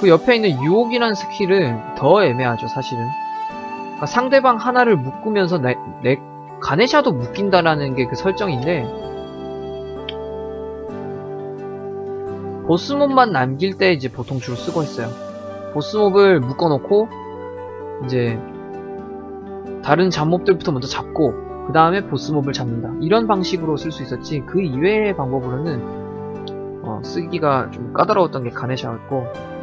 그 옆에 있는 유혹이라는 스킬은 더 애매하죠, 사실은. 그러니까 상대방 하나를 묶으면서 내, 내 가네샤도 묶인다라는 게 그 설정인데 보스몹만 남길 때 이제 보통 주로 쓰고 있어요. 보스몹을 묶어놓고 이제 다른 잡몹들부터 먼저 잡고 그 다음에 보스몹을 잡는다. 이런 방식으로 쓸 수 있었지 그 이외의 방법으로는 어, 쓰기가 좀 까다로웠던 게 가네샤였고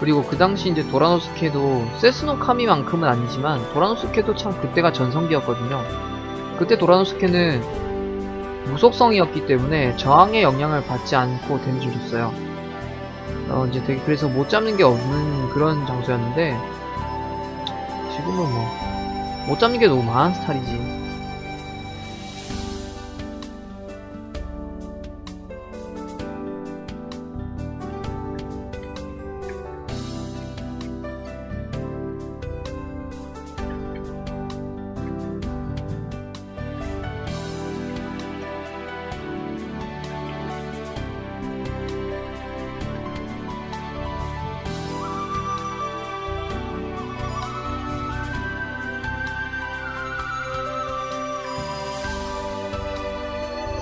그리고 그 당시 이제 도라노스케도 세스노 카미만큼은 아니지만 도라노스케도 참 그때가 전성기였거든요. 그때 도라노스케는 무속성이었기 때문에 저항의 영향을 받지 않고 데미지를 줬어요. 어, 이제 되게 그래서 못 잡는 게 없는 그런 장소였는데 지금은 뭐 못 잡는 게 너무 많은 스타일이지.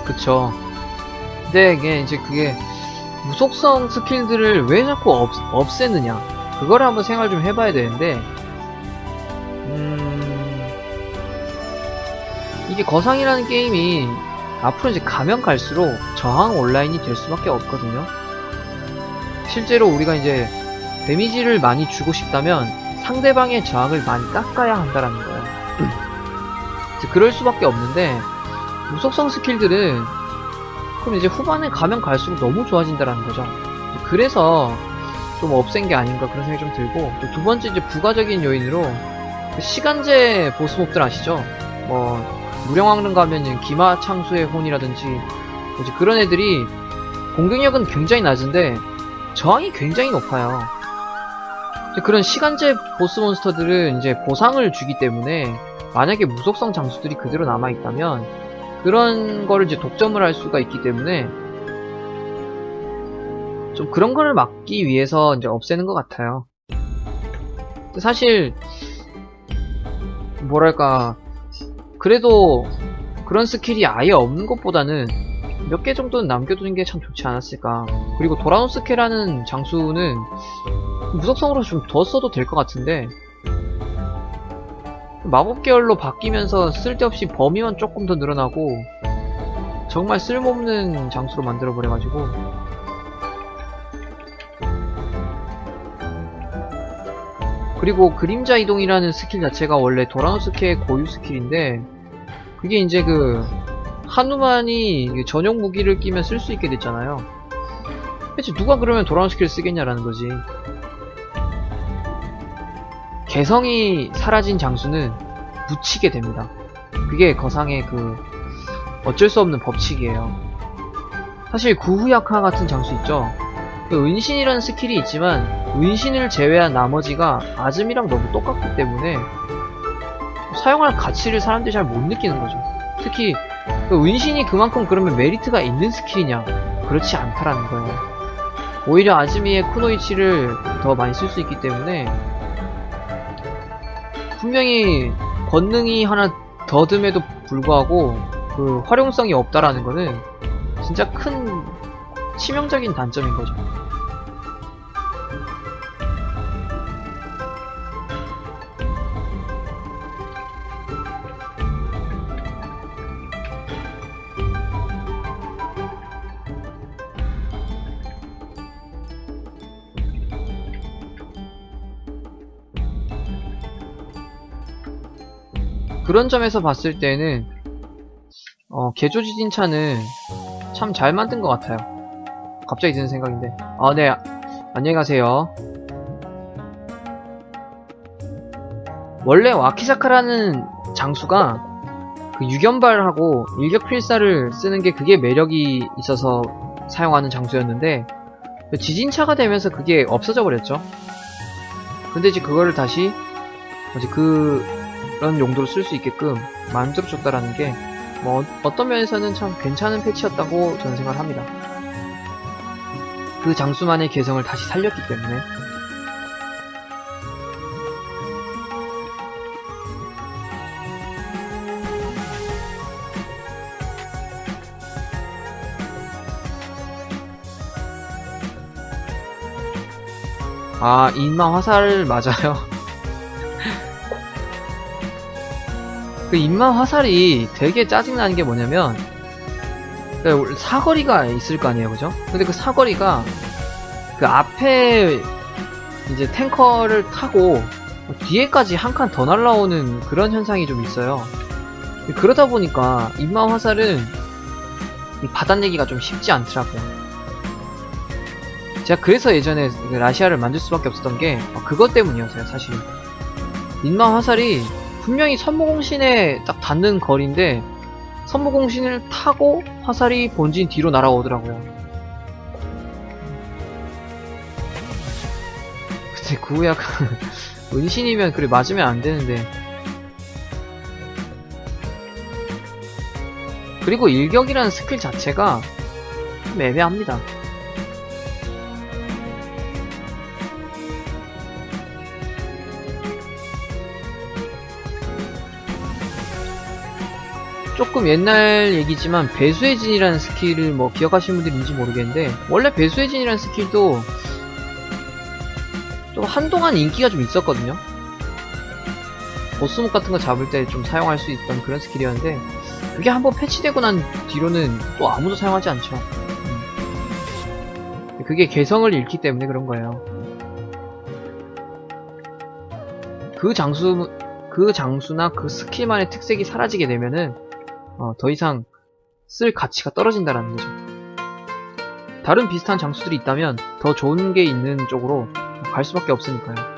그쵸. 근데 이게 이제 그게 무속성 스킬들을 왜 자꾸 없, 없애느냐. 그걸 한번 생각을 좀 해봐야 되는데, 음, 이게 거상이라는 게임이 앞으로 이제 가면 갈수록 저항 온라인이 될 수밖에 없거든요. 실제로 우리가 이제 데미지를 많이 주고 싶다면 상대방의 저항을 많이 깎아야 한다라는 거예요. 그럴 수밖에 없는데, 무속성 스킬들은 그럼 이제 후반에 가면 갈수록 너무 좋아진다라는 거죠. 그래서 좀 없앤 게 아닌가 그런 생각이 좀 들고 또 두 번째 이제 부가적인 요인으로 그 시간제 보스몹들 아시죠? 뭐 무령왕릉 가면은 기마 창수의 혼이라든지 이제 그런 애들이 공격력은 굉장히 낮은데 저항이 굉장히 높아요. 그런 시간제 보스 몬스터들은 이제 보상을 주기 때문에 만약에 무속성 장수들이 그대로 남아있다면 그런 거를 이제 독점을 할 수가 있기 때문에 좀 그런 거를 막기 위해서 이제 없애는 것 같아요. 사실 뭐랄까 그래도 그런 스킬이 아예 없는 것보다는 몇 개 정도는 남겨두는 게 참 좋지 않았을까. 그리고 도라노스케라는 장수는 무속성으로 좀 더 써도 될 것 같은데 마법 계열로 바뀌면서 쓸데없이 범위만 조금 더 늘어나고 정말 쓸모없는 장수로 만들어 버려가지고 그리고 그림자 이동이라는 스킬 자체가 원래 도라노스케의 고유 스킬인데 그게 이제 그 하누만이 전용 무기를 끼면 쓸 수 있게 됐잖아요. 대체 누가 그러면 도라노스케를 쓰겠냐라는 거지. 개성이 사라진 장수는 묻히게 됩니다. 그게 거상의 그 어쩔 수 없는 법칙이에요. 사실 구후약화 같은 장수 있죠. 그 은신이라는 스킬이 있지만 은신을 제외한 나머지가 아즘이랑 너무 똑같기 때문에 사용할 가치를 사람들이 잘 못 느끼는 거죠. 특히 그 은신이 그만큼 그러면 메리트가 있는 스킬이냐? 그렇지 않다라는 거예요. 오히려 아즈미의 쿠노이치를 더 많이 쓸 수 있기 때문에 분명히 권능이 하나 더듬에도 불구하고 그 활용성이 없다라는 거는 진짜 큰 치명적인 단점인 거죠. 그런 점에서 봤을 때는 어, 개조 지진차는 참 잘 만든 것 같아요. 갑자기 드는 생각인데. 아, 네. 안녕히 가세요. 원래 와키사카라는 장수가 그 유견발하고 일격필사를 쓰는 게 그게 매력이 있어서 사용하는 장수였는데 지진차가 되면서 그게 없어져 버렸죠. 근데 이제 그거를 다시 그 런 용도로 쓸 수 있게끔 만들어줬다라는 게 뭐 어떤 면에서는 참 괜찮은 패치였다고 저는 생각을 합니다. 그 장수만의 개성을 다시 살렸기 때문에 아 인마 화살 맞아요. 그 인마 화살이 되게 짜증나는 게 뭐냐면 그 사거리가 있을 거 아니에요, 그죠? 근데 그 사거리가 그 앞에 이제 탱커를 타고 뒤에까지 한 칸 더 날라오는 그런 현상이 좀 있어요. 그러다 보니까 인마 화살은 이 받아내기가 좀 쉽지 않더라고요. 제가 그래서 예전에 그 라시아를 만들 수밖에 없었던 게 어, 그것 때문이었어요, 사실. 인마 화살이 분명히 선무공신에 딱 닿는 거리인데 선무공신을 타고 화살이 본진 뒤로 날아오더라고요. 근데 그거 약간 은신이면 그래 맞으면 안 되는데 그리고 일격이라는 스킬 자체가 좀 애매합니다. 조금 옛날 얘기지만 배수의 진이라는 스킬을 뭐 기억하시는 분들인지 모르겠는데 원래 배수의 진이라는 스킬도 좀 한동안 인기가 좀 있었거든요. 보스목 같은 거 잡을 때 좀 사용할 수 있던 그런 스킬이었는데 그게 한번 패치되고 난 뒤로는 또 아무도 사용하지 않죠. 음. 그게 개성을 잃기 때문에 그런 거예요. 그 장수 그 장수나 그 스킬만의 특색이 사라지게 되면은 어, 더 이상 쓸 가치가 떨어진다라는 거죠. 다른 비슷한 장수들이 있다면 더 좋은 게 있는 쪽으로 갈 수밖에 없으니까요.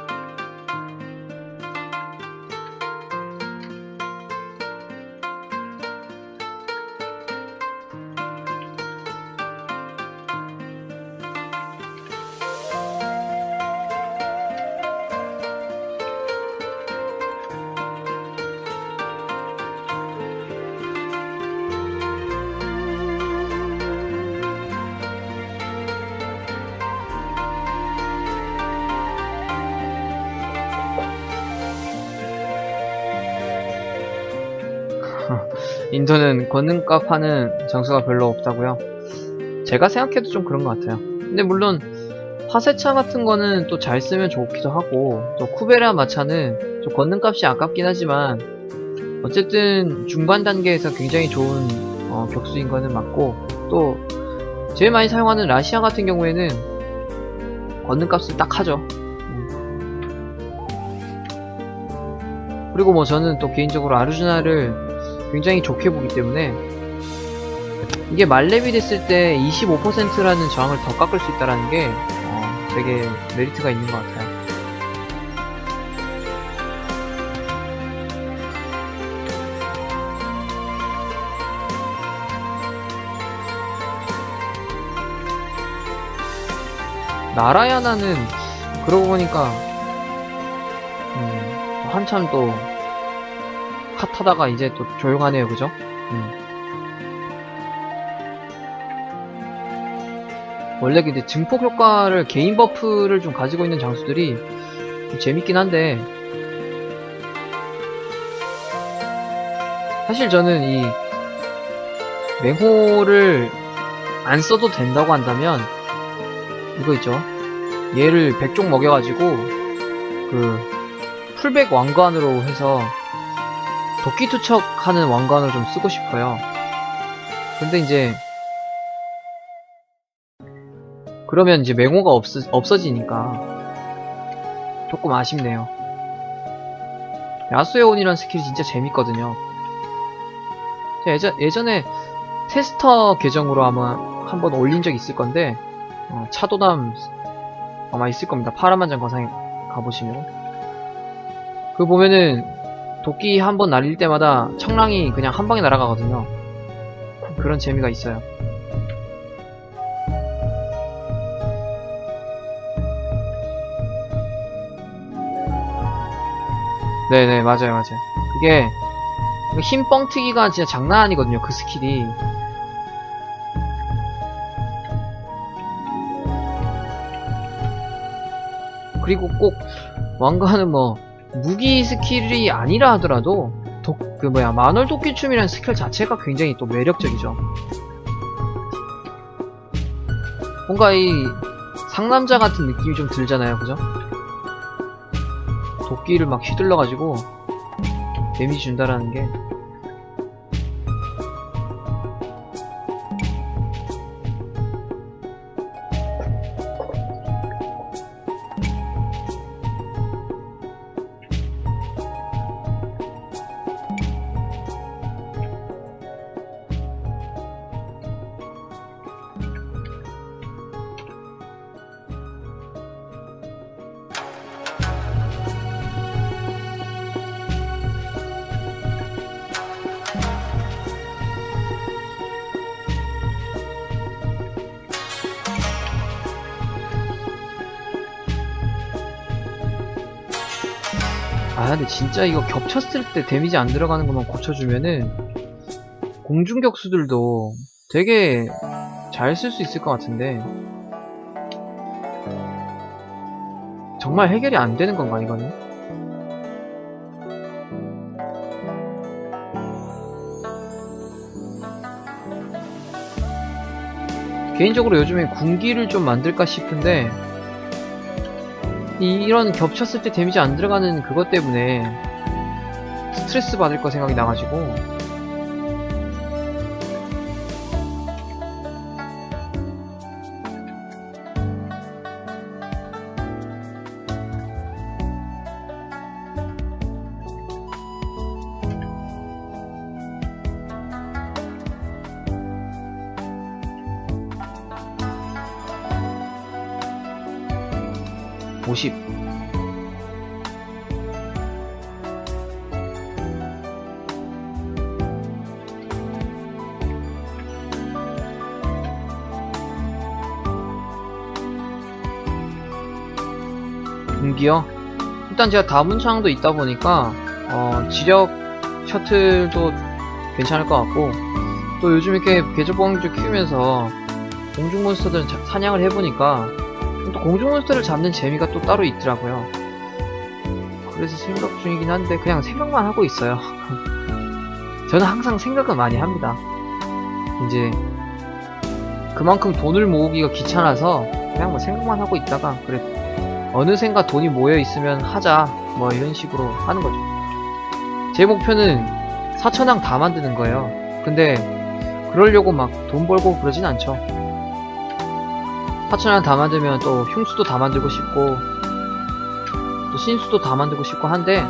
인도는 권능값 하는 장수가 별로 없다고요. 제가 생각해도 좀 그런 것 같아요. 근데 물론 화세차 같은 거는 또 잘 쓰면 좋기도 하고 또 쿠베라 마차는 좀 권능값이 아깝긴 하지만 어쨌든 중반 단계에서 굉장히 좋은 어, 격수인 거는 맞고 또 제일 많이 사용하는 라시아 같은 경우에는 권능값을 딱 하죠. 음. 그리고 뭐 저는 또 개인적으로 아르주나를 굉장히 좋게 보기 때문에 이게 말렙이 됐을 때 25%라는 저항을 더 깎을 수 있다는 게 어, 되게 메리트가 있는 것 같아요. 나라야나는 그러고 보니까 음, 한참 또 핫하다가 이제 또 조용하네요, 그죠? 음. 원래 근데 증폭 효과를 개인 버프를 좀 가지고 있는 장수들이 좀 재밌긴 한데 사실 저는 이 맹호를 안 써도 된다고 한다면 이거 있죠 얘를 100종 먹여가지고 그 풀백 왕관으로 해서 도끼 투척하는 왕관을 좀 쓰고 싶어요. 근데 이제 그러면 이제 맹호가 없, 없어지니까 조금 아쉽네요. 야수의 온이라는 스킬이 진짜 재밌거든요. 예전, 예전에 테스터 계정으로 아마 한번 올린 적 있을 건데 어, 차도남 아마 있을 겁니다. 파란만장 거상에 가보시면 그 보면은 도끼 한 번 날릴 때마다 청랑이 그냥 한 방에 날아가거든요. 그런 재미가 있어요. 네네 맞아요 맞아요 그게 힘 뻥튀기가 진짜 장난 아니거든요 그 스킬이 그리고 꼭 왕관은 뭐 무기 스킬이 아니라 하더라도, 독, 그 뭐야, 만월 도끼춤이라는 스킬 자체가 굉장히 또 매력적이죠. 뭔가 이, 상남자 같은 느낌이 좀 들잖아요, 그죠? 도끼를 막 휘둘러가지고 데미지 준다라는 게 근데 진짜 이거 겹쳤을 때 데미지 안 들어가는 것만 고쳐주면은 공중격수들도 되게 잘 쓸 수 있을 것 같은데 정말 해결이 안 되는 건가 이거는? 개인적으로 요즘에 군기를 좀 만들까 싶은데 이, 이런 겹쳤을 때 데미지 안 들어가는 그것 때문에 스트레스 받을 거 생각이 나가지고 공기요? 일단 제가 다문창도 있다 보니까 어, 지력 셔틀도 괜찮을 것 같고 또 요즘 이렇게 계절봉주 키우면서 공중 몬스터들 자- 사냥을 해보니까 또 공중 몬스터를 잡는 재미가 또 따로 있더라고요. 그래서 생각 중이긴 한데 그냥 생각만 하고 있어요. 저는 항상 생각은 많이 합니다. 이제 그만큼 돈을 모으기가 귀찮아서 그냥 뭐 생각만 하고 있다가 그래 어느샌가 돈이 모여 있으면 하자 뭐 이런 식으로 하는 거죠. 제 목표는 4천왕 다 만드는 거예요. 근데 그러려고 막 돈 벌고 그러진 않죠. 4천왕 다 만들면 또 흉수도 다 만들고 싶고 또 신수도 다 만들고 싶고 한데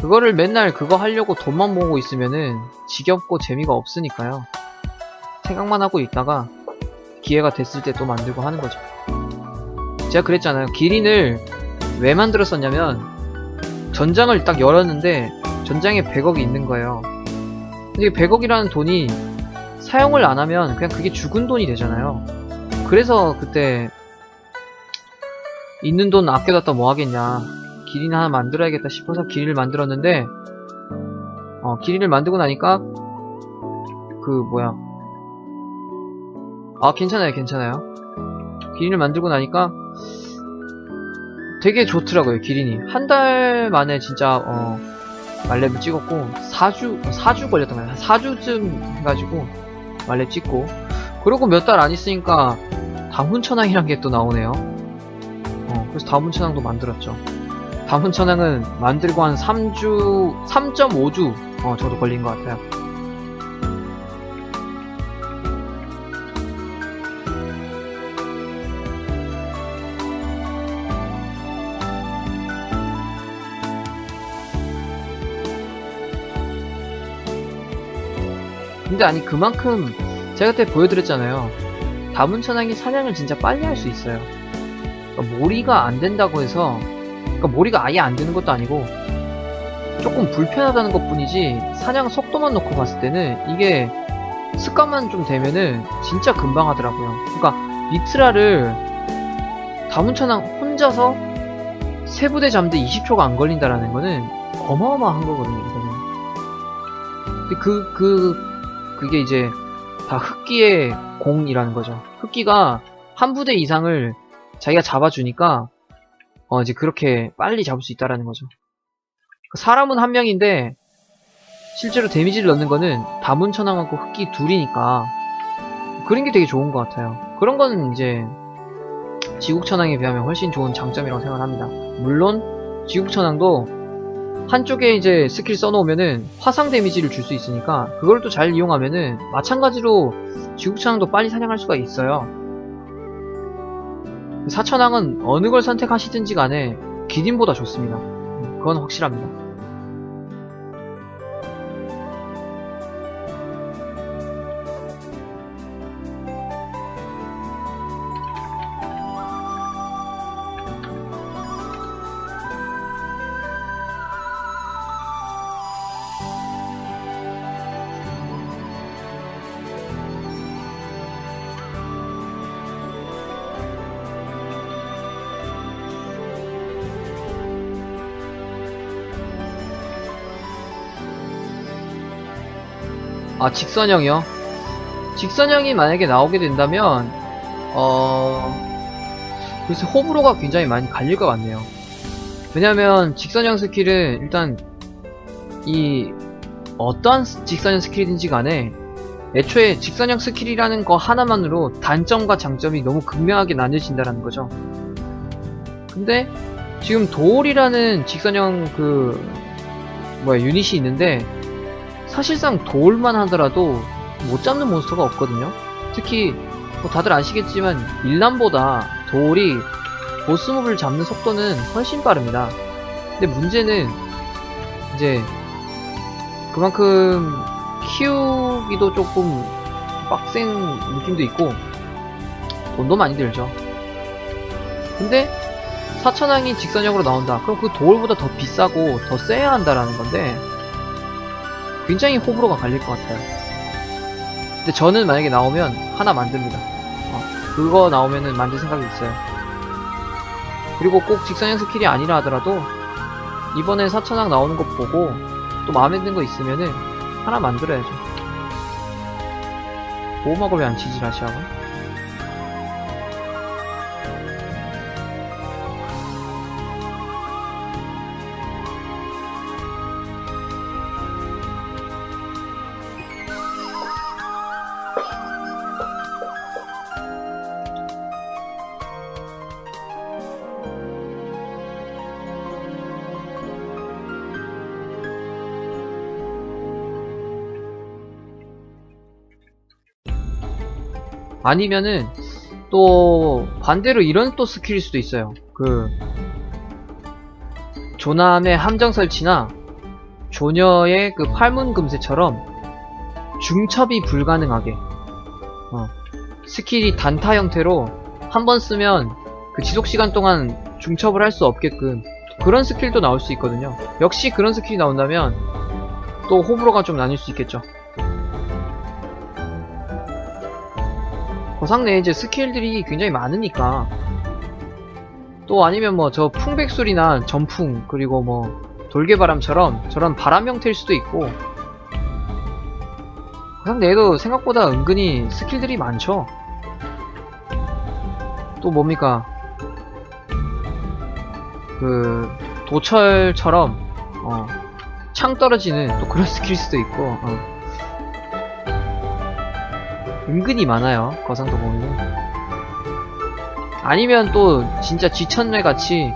그거를 맨날 그거 하려고 돈만 모으고 있으면은 지겹고 재미가 없으니까요. 생각만 하고 있다가 기회가 됐을 때 또 만들고 하는 거죠. 제가 그랬잖아요. 기린을 왜 만들었었냐면 전장을 딱 열었는데 전장에 100억이 있는 거예요. 근데 100억이라는 돈이 사용을 안 하면 그냥 그게 죽은 돈이 되잖아요. 그래서 그때 있는 돈 아껴뒀다 뭐 하겠냐. 기린 하나 만들어야겠다 싶어서 기린을 만들었는데 어, 기린을 만들고 나니까 그 뭐야 아 괜찮아요 괜찮아요. 기린을 만들고 나니까 되게 좋더라고요 기린이. 한 달 만에 진짜 어 말렙을 찍었고 4주 4주 걸렸던 거예요. 한 4주쯤 해가지고 말렙 찍고. 그리고 몇 달 안 있으니까 다문천왕이란 게 또 나오네요. 어 그래서 다문천왕도 만들었죠. 다문천왕은 만들고 한 3주 3.5주 어 저도 걸린 것 같아요 근데 아니 그만큼 제가 그때 보여드렸잖아요. 다문천왕이 사냥을 진짜 빨리 할 수 있어요. 그러니까 몰이가 안 된다고 해서 그러니까 몰이가 아예 안 되는 것도 아니고 조금 불편하다는 것 뿐이지 사냥 속도만 놓고 봤을 때는 이게 습관만 좀 되면은 진짜 금방 하더라고요. 그러니까 미트라를 다문천왕 혼자서 세 부대 잠대 20초가 안 걸린다라는 거는 어마어마한 거거든요, 그, 그, 그게 이제 다 흑기의 공이라는 거죠. 흑기가 한 부대 이상을 자기가 잡아주니까, 어, 이제 그렇게 빨리 잡을 수 있다라는 거죠. 사람은 한 명인데, 실제로 데미지를 넣는 거는 다문천왕하고 흑기 둘이니까, 그런 게 되게 좋은 것 같아요. 그런 거는 이제, 지국천왕에 비하면 훨씬 좋은 장점이라고 생각합니다. 물론, 지국천왕도 한쪽에 이제 스킬 써놓으면은 화상 데미지를 줄 수 있으니까 그걸 또 잘 이용하면은 마찬가지로 지국천왕도 빨리 사냥할 수가 있어요. 사천왕은 어느 걸 선택하시든지 간에 기린보다 좋습니다. 음, 그건 확실합니다. 아, 직선형이요? 직선형이 만약에 나오게 된다면, 어, 글쎄, 호불호가 굉장히 많이 갈릴 것 같네요. 왜냐면, 직선형 스킬은 일단, 이, 어떠한 스- 직선형 스킬이든지 간에, 애초에 직선형 스킬이라는 거 하나만으로 단점과 장점이 너무 극명하게 나뉘어진다는 거죠. 근데, 지금 도올이라는 직선형 그, 뭐야, 유닛이 있는데, 사실상 도울만 하더라도 못 잡는 몬스터가 없거든요. 특히 뭐 다들 아시겠지만 일남보다 도울이 보스몹을 잡는 속도는 훨씬 빠릅니다. 근데 문제는 이제 그만큼 키우기도 조금 빡센 느낌도 있고 돈도 많이 들죠. 근데 사천왕이 직선형으로 나온다. 그럼 그 도울보다 더 비싸고 더 세야 한다라는 건데 굉장히 호불호가 갈릴 것 같아요. 근데 저는 만약에 나오면 하나 만듭니다. 어, 그거 나오면은 만들 생각이 있어요. 그리고 꼭 직선형 스킬이 아니라 하더라도 이번에 사천왕 나오는 거 보고 또 마음에 드는 거 있으면은 하나 만들어야죠. 보호막을 왜 안 치지 라시아가? 아니면은 또 반대로 이런 또 스킬일 수도 있어요. 그 조남의 함정 설치나 조녀의 그 팔문 금세처럼 중첩이 불가능하게 어, 스킬이 단타 형태로 한 번 쓰면 그 지속 시간 동안 중첩을 할 수 없게끔 그런 스킬도 나올 수 있거든요. 역시 그런 스킬이 나온다면 또 호불호가 좀 나뉠 수 있겠죠. 거상 내에 이제 스킬들이 굉장히 많으니까. 또 아니면 뭐 저 풍백술이나 전풍 그리고 뭐 돌개바람처럼 저런 바람 형태일 수도 있고. 거상 내에도 생각보다 은근히 스킬들이 많죠. 또 뭡니까? 그 도철처럼 어, 창 떨어지는 또 그런 스킬일 수도 있고 어. 은근히 많아요. 거상도 보면. 아니면 또 진짜 지천내 같이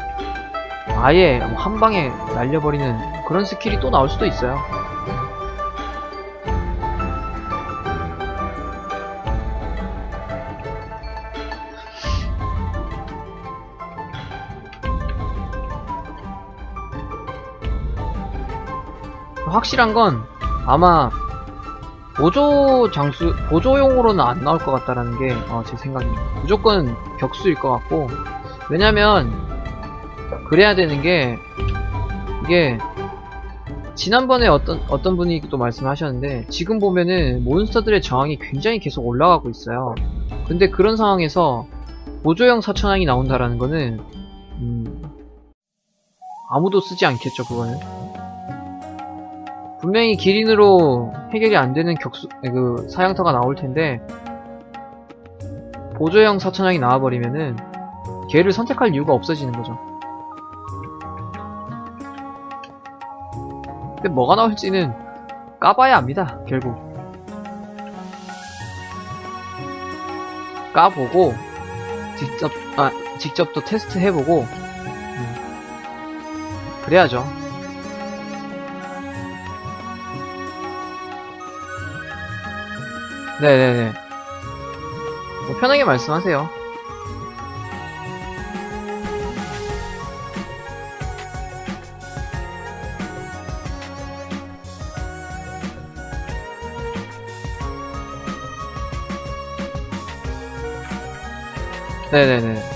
아예 뭐한 방에 날려버리는 그런 스킬이 또 나올 수도 있어요. 확실한 건 아마 보조 장수, 보조용으로는 안 나올 것 같다라는 게, 어, 제 생각입니다. 무조건 격수일 것 같고, 왜냐면, 그래야 되는 게, 이게, 지난번에 어떤, 어떤 분이 또 말씀하셨는데, 지금 보면은 몬스터들의 저항이 굉장히 계속 올라가고 있어요. 근데 그런 상황에서, 보조형 사천왕이 나온다라는 거는 음, 아무도 쓰지 않겠죠 그거는 분명히 기린으로 해결이 안 되는 격수 그 사양터가 나올 텐데 보조형 사천왕이 나와버리면은 걔를 선택할 이유가 없어지는 거죠. 근데 뭐가 나올지는 까봐야 압니다. 결국 까보고 직접 아 직접 또 테스트 해보고 음, 그래야죠. 네네네. 뭐 편하게 말씀하세요. 네네네.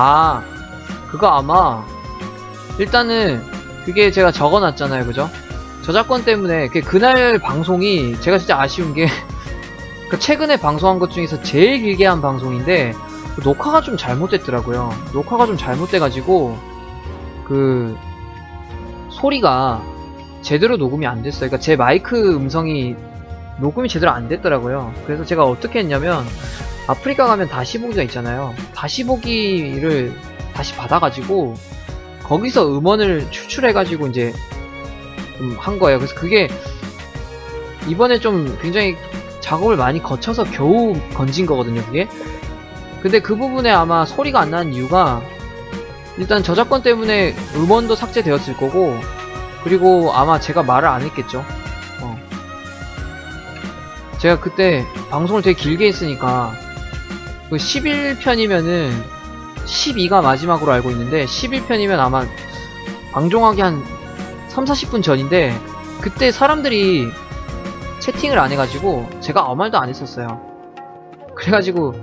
아, 그거 아마, 일단은, 그게 제가 적어놨잖아요, 그죠? 저작권 때문에, 그 그날 방송이, 제가 진짜 아쉬운 게, 그 최근에 방송한 것 중에서 제일 길게 한 방송인데, 그 녹화가 좀 잘못됐더라고요. 녹화가 좀 잘못돼가지고, 그, 소리가 제대로 녹음이 안 됐어요. 그러니까 제 마이크 음성이 녹음이 제대로 안 됐더라고요. 그래서 제가 어떻게 했냐면, 아프리카 가면 다시 보기가 있잖아요. 다시 보기를 다시 받아가지고 거기서 음원을 추출해가지고 이제 좀한 거예요. 그래서 그게 이번에 좀 굉장히 작업을 많이 거쳐서 겨우 건진 거거든요. 그게. 근데 그 부분에 아마 소리가 안 나는 이유가 일단 저작권 때문에 음원도 삭제되었을 거고 그리고 아마 제가 말을 안 했겠죠. 어. 제가 그때 방송을 되게 길게 했으니까 그 11편이면은 12가 마지막으로 알고 있는데 11편이면 아마 방종하기 한 3, 40분 전인데 그때 사람들이 채팅을 안 해가지고 제가 아무 말도 안 했었어요. 그래가지고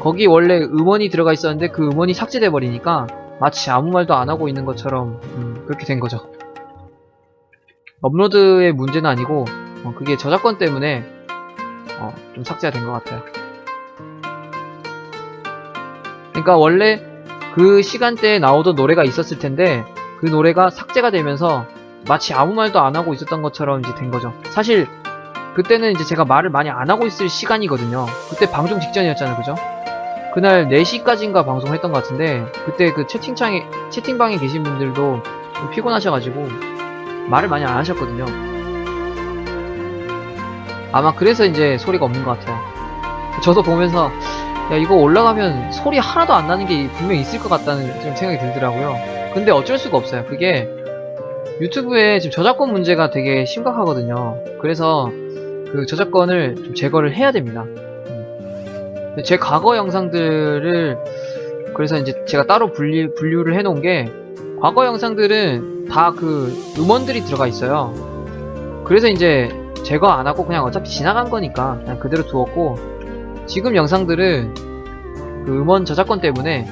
거기 원래 음원이 들어가 있었는데 그 음원이 삭제돼 버리니까 마치 아무 말도 안 하고 있는 것처럼 음, 그렇게 된 거죠. 업로드의 문제는 아니고 어, 그게 저작권 때문에 어, 좀 삭제가 된 것 같아요. 그러니까 원래 그 시간대에 나오던 노래가 있었을 텐데 그 노래가 삭제가 되면서 마치 아무 말도 안 하고 있었던 것처럼 이제 된 거죠. 사실 그때는 이제 제가 말을 많이 안 하고 있을 시간이거든요. 그때 방송 직전이었잖아요, 그죠? 그날 4시까지인가 방송했던 것 같은데 그때 그 채팅창에 채팅방에 계신 분들도 좀 피곤하셔가지고 말을 많이 안 하셨거든요. 아마 그래서 이제 소리가 없는 것 같아요. 저도 보면서 야 이거 올라가면 소리 하나도 안 나는 게 분명히 있을 것 같다는 좀 생각이 들더라고요. 근데 어쩔 수가 없어요. 그게 유튜브에 지금 저작권 문제가 되게 심각하거든요. 그래서 그 저작권을 좀 제거를 해야 됩니다. 음. 제 과거 영상들을 그래서 이제 제가 따로 분리, 분류를 해놓은 게 과거 영상들은 다 그 음원들이 들어가 있어요. 그래서 이제 제거 안 하고 그냥 어차피 지나간 거니까 그냥 그대로 두었고 지금 영상들은 그 음원 저작권 때문에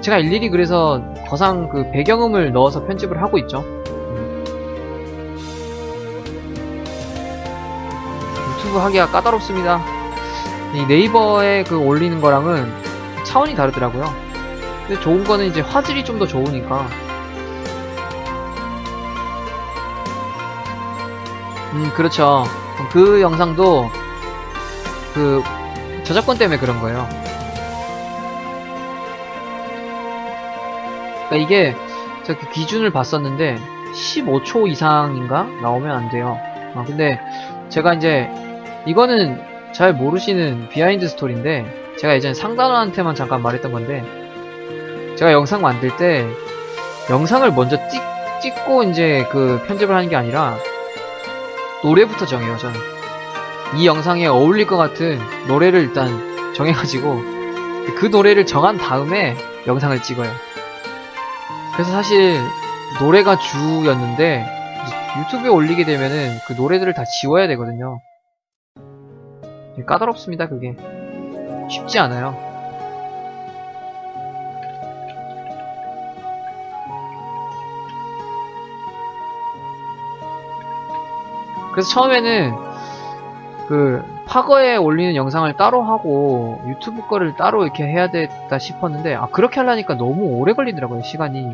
제가 일일이 그래서 더상 그 배경음을 넣어서 편집을 하고 있죠. 유튜브 하기가 까다롭습니다. 이 네이버에 그 올리는 거랑은 차원이 다르더라고요. 근데 좋은 거는 이제 화질이 좀 더 좋으니까. 음, 그렇죠. 그 영상도 그 저작권 때문에 그런 거예요. 그러니까 이게 제가 그 기준을 봤었는데 15초 이상인가 나오면 안 돼요. 아, 근데 제가 이제 이거는 잘 모르시는 비하인드 스토리인데 제가 예전에 상단원한테만 잠깐 말했던 건데 제가 영상 만들 때 영상을 먼저 찍, 찍고 이제 그 편집을 하는 게 아니라 노래부터 정해요 저는. 이 영상에 어울릴 것 같은 노래를 일단 정해가지고 그 노래를 정한 다음에 영상을 찍어요. 그래서 사실 노래가 주였는데 유튜브에 올리게 되면은 그 노래들을 다 지워야 되거든요. 까다롭습니다 그게. 쉽지 않아요 그래서 처음에는 그 파거에 올리는 영상을 따로 하고 유튜브 거를 따로 이렇게 해야 됐다 싶었는데 아 그렇게 하려니까 너무 오래 걸리더라고요 시간이.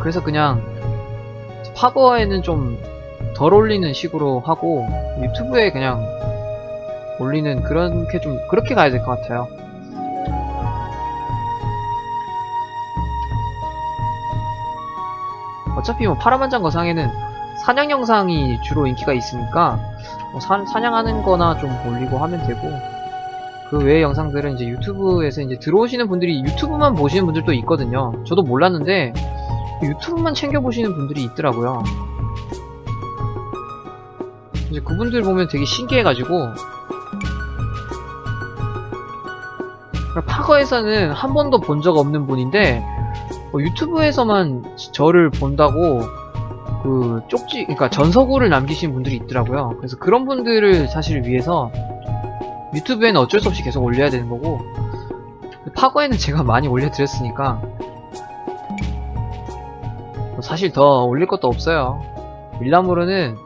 그래서 그냥 파거에는 좀 덜 올리는 식으로 하고 유튜브에 그냥 올리는 그렇게 좀 그렇게 가야 될 것 같아요. 어차피 뭐 파라만장 거상에는 사냥 영상이 주로 인기가 있으니까 뭐 사, 사냥하는 거나 좀 올리고 하면 되고 그 외의 영상들은 이제 유튜브에서 이제 들어오시는 분들이 유튜브만 보시는 분들도 있거든요. 저도 몰랐는데 유튜브만 챙겨 보시는 분들이 있더라고요. 이제 그분들 보면 되게 신기해가지고 파거에서는 한 번도 본 적 없는 분인데 어, 유튜브에서만 저를 본다고 그 쪽지, 그러니까 전서구를 남기신 분들이 있더라고요. 그래서 그런 분들을 사실 위해서 유튜브에는 어쩔 수 없이 계속 올려야 되는 거고 파거에는 제가 많이 올려드렸으니까 뭐 사실 더 올릴 것도 없어요. 밀라무르는